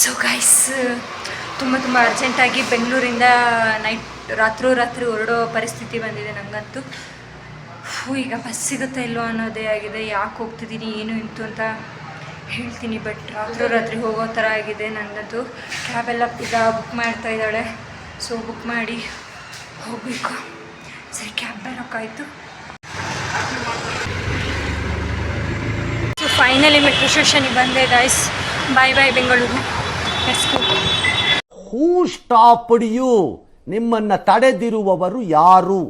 So guys ತುಂಬ ತುಂಬ ಅರ್ಜೆಂಟಾಗಿ ಬೆಂಗಳೂರಿಂದ ನೈಟ್ ರಾತ್ರೋ ರಾತ್ರಿ ಹೊರಡೋ ಪರಿಸ್ಥಿತಿ ಬಂದಿದೆ ನನಗಂತೂ ಹೂ ಈಗ ಬಸ್ ಸಿಗುತ್ತಾ ಇಲ್ವೋ ಅನ್ನೋದೇ ಆಗಿದೆ. ಯಾಕೆ ಹೋಗ್ತಿದ್ದೀನಿ ಏನು ಇತ್ತು ಅಂತ ಹೇಳ್ತೀನಿ ಬಟ್ ರಾತ್ರೋ ರಾತ್ರಿ ಹೋಗೋ ಥರ ಆಗಿದೆ ನನ್ನದು ಕ್ಯಾಬೆಲ್ಲ ಈಗ ಬುಕ್ ಮಾಡ್ತಾ ಇದ್ದಾಳೆ. ಸೊ ಬುಕ್ ಮಾಡಿ ಹೋಗಬೇಕು. ಸರಿ ಕ್ಯಾಬ್ ಬರೋಕ್ಕಾಯಿತು ಸೊ ಫೈನಲಿ ಮೆಟ್ರೋ ಸ್ಟೇಷನಿಗೆ ಬಂದೆ guys bye bye Bengaluru. Who stop you ನಿಮ್ಮನ್ನ ತಡೆದಿರುವವರು ಯಾರು?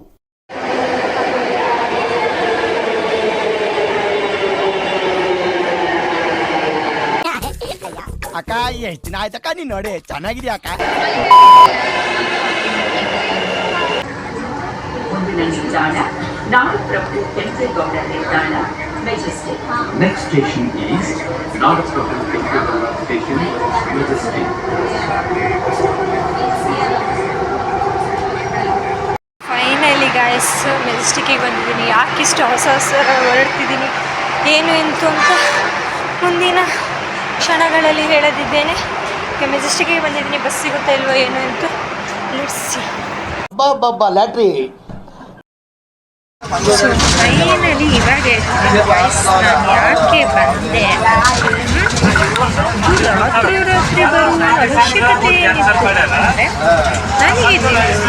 ಅಕ್ಕ ಎಷ್ಟು ದಿನ ಆಯ್ತಕ್ಕ ನೀನ್ ನೋಡಿ ಚೆನ್ನಾಗಿದ್ಯಾ ಅಕ್ಕ? ಮುಂದಿನ ನಿಲ್ದಾಣ ನಾಡಪ್ರಭು ಕೆಂಪೇಗೌಡ ನಿಲ್ದಾಣ Next station is Venkatara Station, Majestic. Finally guys ಮೆಜೆಸ್ಟಿಕ್ಕಿಗೆ ಬಂದಿದ್ದೀನಿ. ಯಾಕೆ ಇಷ್ಟು ಹೊಸ ಹೊಸ ಹೊರಡ್ತಿದ್ದೀನಿ ಏನು ಎಂತು ಅಂತ ಮುಂದಿನ ಕ್ಷಣಗಳಲ್ಲಿ ಹೇಳದಿದ್ದೇನೆ. ಮೆಜೆಸ್ಟಿಕ್ಕಿಗೆ ಬಂದಿದ್ದೀನಿ ಬಸ್ ಸಿಗುತ್ತಾ ಇಲ್ವೋ ಏನು ಎಂತು ಲೆಟ್ಸಿ ಬಾಬಾ ಲ್ಯಾಟ್ರಿ ಸೊ ಫೈನಲಿ ಇವಾಗ ನಾನು ಯಾಕೆ ಬಂದೆ? ರಾತ್ರಿ ರಾತ್ರಿ ಬರುವ ಅವಶ್ಯಕತೆ ಅಂದರೆ ನನಗೆ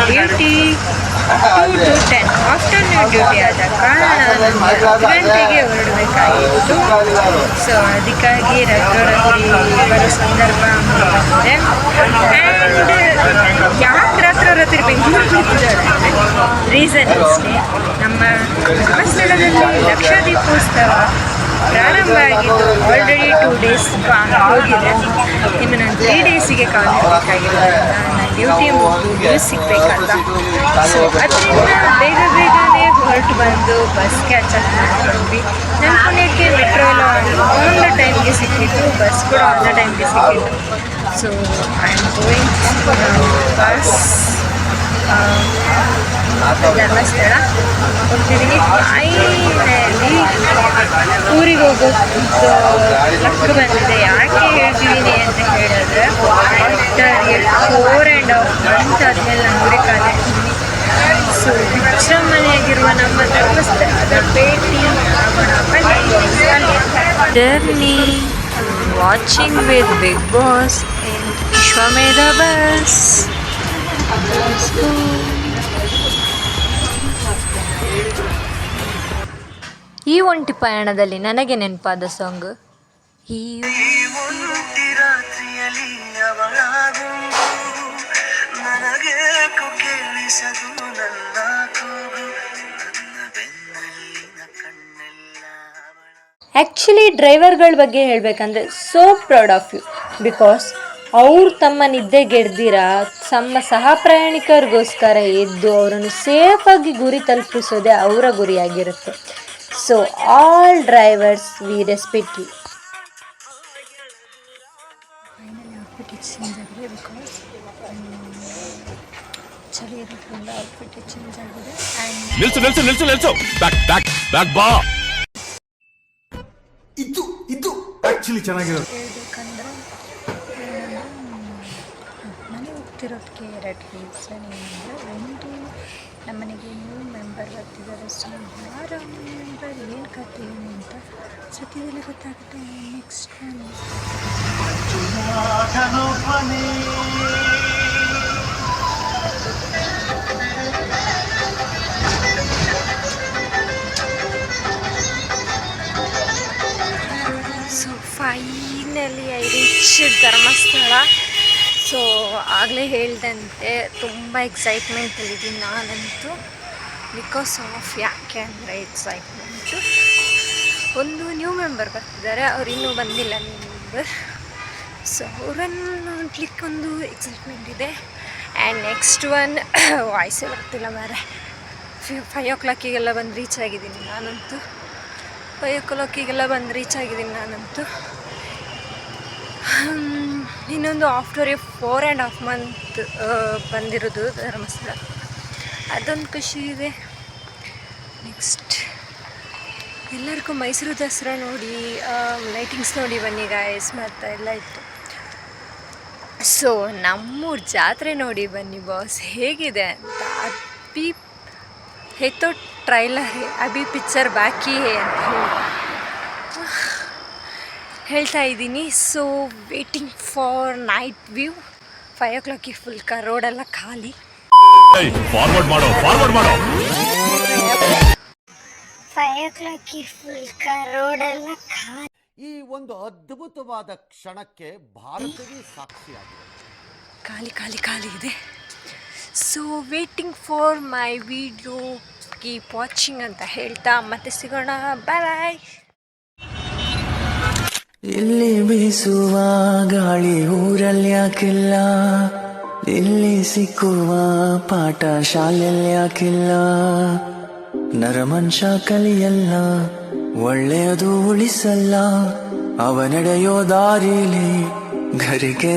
duty two to ten afternoon duty ಆದ ಕಾರಣ ನಾನು ಗಂಟೆಗೆ ಹೊರಡಬೇಕಾಗಿತ್ತು. ಸೊ ಅದಕ್ಕಾಗಿ ರಾತ್ರಿ ರಾತ್ರಿ ಬರೋ ಸಂದರ್ಭ ಬಂದಿದೆ ಆ್ಯಂಡ್ ಯಾಕೆ ಬೆಂಗಳೂರು ಕುಳಿತಿದ್ದಾರೆ ರೀಸನ್ ಅಷ್ಟೇ ನಮ್ಮ ಧರ್ಮಸ್ಥಳದಲ್ಲಿ ಲಕ್ಷ ದೀಪೋತ್ಸವ ಪ್ರಾರಂಭ ಆಗಿದ್ದು ಆಲ್ರೆಡಿ ಟೂ ಡೇಸ್ ಹೋಗಿದೆ. ಇನ್ನು ನಾನು ತ್ರೀ ಡೇಸಿಗೆ ಕಾಲಿಡಬೇಕಾಗಿರೋದ್ರಿಂದ ನನ್ನ ಡ್ಯೂಟಿ ಮುಗಿದು ನ್ಯೂಸ್ ಸಿಗಬೇಕಲ್ಲ ಸೊ ಅದರಿಂದ ಬೇಗ ಬೇಗನೆ ಹೊರಟು ಬಂದು ಬಸ್ ಕ್ಯಾಚ್ ಮಾಡ್ಕೊಂಡ್ವಿ. ನನ್ನ ಪುಣ್ಯಕ್ಕೆ ಮೆಟ್ರೋ ಎಲ್ಲ ಆನ್ ದ ಟೈಮ್ಗೆ ಸಿಕ್ಕಿತ್ತು. ಬಸ್ ಕೂಡ ಆನ್ ದ ಟೈಮ್ಗೆ ಸಿಕ್ಕಿತ್ತು. So I am going bus Dharmasthala ಹೋಗ್ತಿದ್ದೀನಿ ಫೈನಲಿ ಊರಿಗೆ ಹೋಗೋದು ಲಕ್ ಬಂದಿದೆ ಯಾಕೆ ಹೇಳ್ತಿದ್ದೀನಿ ಅಂತ ಹೇಳಿದ್ರೆ ಫೋರ್ ಆ್ಯಂಡ್ ಹಾಫ್ ಮಂತ್ ಆದಮೇಲೆ ನಾನು ಊರಿಗೆ ಕಾಲಿಡ್ತೀನಿ ಸೊ ವಿಜೃಂಭಣೆಯಾಗಿರುವ ನಮ್ಮ journey watching with Bigg Boss in bus ಈ ಒಂಟಿ ಪಯಣದಲ್ಲಿ ನನಗೆ ನೆನಪಾದ ಸಾಂಗ್. ಈ ಆ್ಯಕ್ಚುಲಿ ಡ್ರೈವರ್ಗಳ ಬಗ್ಗೆ ಹೇಳಬೇಕಂದ್ರೆ so proud of you because ಅವ್ರು ತಮ್ಮ ನಿದ್ದೆ ಗೆಡ್ದಿರ ತಮ್ಮ ಸಹ ಪ್ರಯಾಣಿಕರಿಗೋಸ್ಕರ ಎದ್ದು ಅವರನ್ನು ಸೇಫಾಗಿ ಗುರಿ ತಲುಪಿಸೋದೇ ಅವರ ಗುರಿಯಾಗಿರುತ್ತೆ. So all drivers we respect you ಚಳಿ ಇರೋದ್ರಿಂದ ಔಟ್ಫಿಟ್ ಚೇಂಜ್ ಆಗಿದೆ. ಆ್ಯಂಡ್ ನಿಲ್ಸು ನಿಲ್ಸು ನಿಲ್ಸು ನಿಲ್ಸು. ಬ್ಯಾಕ್ ಬ್ಯಾಕ್ ಬ್ಯಾಕ್ ಬಾ. ಇದು ಇದು ಆಕ್ಚುಲಿ ಚೆನ್ನಾಗಿರೋದು ಹೇಳ್ಬೇಕಂದ್ರೆ ಮನೆ ಹೋಗ್ತಿರೋದಕ್ಕೆ ಎರಡು ರೀಸನ್ ಏನಂದರೆ, ಒಂದು ನಮ್ಮನೆಗೆ ನ್ಯೂ ಮೆಂಬರ್ ಬರ್ತಿದ್ದಾರೆ ಸೊ ಯಾರ ಮೆಂಬರ್ ಏನು ಕತೆ ಏನು ಅಂತ ಸತ್ಯದಲ್ಲಿ ಗೊತ್ತಾಗುತ್ತೆ. Next so finally I reach Dharmasthala so, ಆಗಲೇ ಹೇಳ್ದಂತೆ ತುಂಬ ಎಕ್ಸೈಟ್ಮೆಂಟಲ್ಲಿದ್ದೀನಿ ನಾನಂತೂ. ಬಿಕಾಸ್ ಆಫ್ ಯಾಕೆ ಅಂದರೆ ಎಕ್ಸೈಟ್ಮೆಂಟು ಒಂದು ನ್ಯೂ ಮೆಂಬರ್ ಬರ್ತಿದ್ದಾರೆ, ಅವ್ರು ಇನ್ನೂ ಬಂದಿಲ್ಲ ನ್ಯೂ ಮೆಂಬರ್ ಸೊ ಅವರನ್ನು ನೋಡ್ಲಿಕ್ಕೆ ಒಂದು ಎಕ್ಸೈಟ್ಮೆಂಟ್ ಇದೆ. ಆ್ಯಂಡ್ ನೆಕ್ಸ್ಟ್ ಒನ್ ವಾಯ್ಸೇ ಬರ್ತಿಲ್ಲ ಮಾರೆ ಫೈವ್ ಓ ಕ್ಲಾಕಿಗೆಲ್ಲ ಬಂದು ರೀಚ್ ಆಗಿದ್ದೀನಿ ನಾನಂತೂ. ಫೈವ್ ಓ ಕ್ಲಾಕಿಗೆಲ್ಲ ಬಂದು ರೀಚ್ ಆಗಿದ್ದೀನಿ ನಾನಂತೂ. ಇನ್ನೊಂದು after a four and half month ಬಂದಿರೋದು ಧರ್ಮಸ್ಥಳ. ಅದೊಂದು ಖುಷಿ ಇದೆ. ನೆಕ್ಸ್ಟ್ ಎಲ್ಲರಿಗೂ ಮೈಸೂರು ದಸರಾ ನೋಡಿ ಲೈಟಿಂಗ್ಸ್ ನೋಡಿ ಬನ್ನಿ ಗಾಯಸ್ ಮತ್ತು ಎಲ್ಲ ಇತ್ತು. ಸೊ ನಮ್ಮೂರ ಜಾತ್ರೆ ನೋಡಿ ಬನ್ನಿ ಬಾಸ್ ಹೇಗಿದೆ ಅಂತ? ಅಭಿ ಹೇತೋ ಟ್ರೈಲರ್ ಅಬಿ ಪಿಕ್ಚರ್ ಬಾಕಿ ಅಂತ ಹೇಳಿ ಹೇಳ್ತಾ ಇದ್ದೀನಿ. So waiting for night view five o ಕ್ಲಾಕಿಗೆ ಫುಲ್ ಕಾರ್ ರೋಡೆಲ್ಲ ಖಾಲಿ. ಫಾರ್ವರ್ಡ್ ಮಾಡೋ ಫಾರ್ವರ್ಡ್ ಮಾಡೋ. ಫೈವ್ ಓ ಕ್ಲಾಕಿಗೆ ಫುಲ್ ಕ ರೋಡೆಲ್ಲ ಖಾಲಿ. ಈ ಒಂದು ಅದ್ಭುತವಾದ ಕ್ಷಣಕ್ಕೆ ಭಾರತವೇ ಸಾಕ್ಷಿಯಾಗಿದೆ. ಖಾಲಿ ಖಾಲಿ ಖಾಲಿ ಇದೆ. So waiting for my video keep watching ಅಂತ ಹೇಳ್ತಾ ಮತ್ತೆ ಸಿಗೋಣ. ಬಾಯ್ ಬಾಯ್ ಇಲ್ಲಿ ಬೀಸುವ ಗಾಳಿ ಊರಲ್ಲಿ ಯಾಕಿಲ್ಲ ಇಲ್ಲಿ ಸಿಕ್ಕುವ ಪಾಠ ಶಾಲೆಯಲ್ಲಿ ಯಾಕಿಲ್ಲ ನರಮನುಷ್ಯ ಕಲಿಯಲ್ಲ, ಒಳ್ಳೆಯದು ಉಳಿಸಲ್ಲ. ಅವನಡೆಯೋ ದಾರಿಲಿ ಘರಿಗೆ